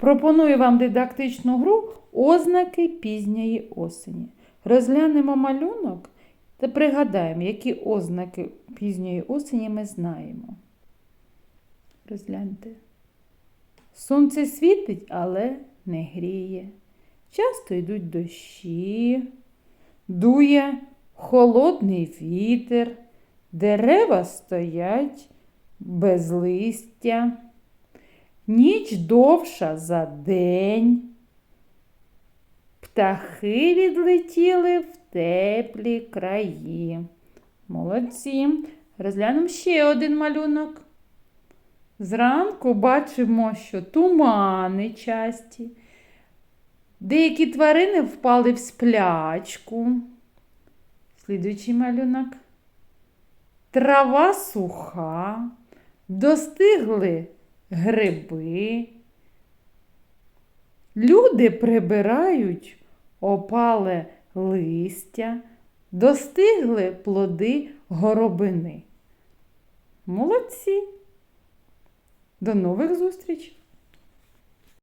Пропоную вам дидактичну гру ознаки пізньої осені. Розглянемо малюнок та пригадаємо, які ознаки пізньої осені ми знаємо. Розгляньте. Сонце світить, але не гріє. Часто йдуть дощі, дує холодний вітер, дерева стоять без листя. Ніч довша за день. Птахи відлетіли в теплі краї. Молодці. Розглянемо ще один малюнок. Зранку бачимо, що тумани часті. Деякі тварини впали в сплячку. Слідуючий малюнок. Трава суха, достигли гриби. Люди прибирають опале листя, достигли плоди горобини. Молодці! До нових зустрічей!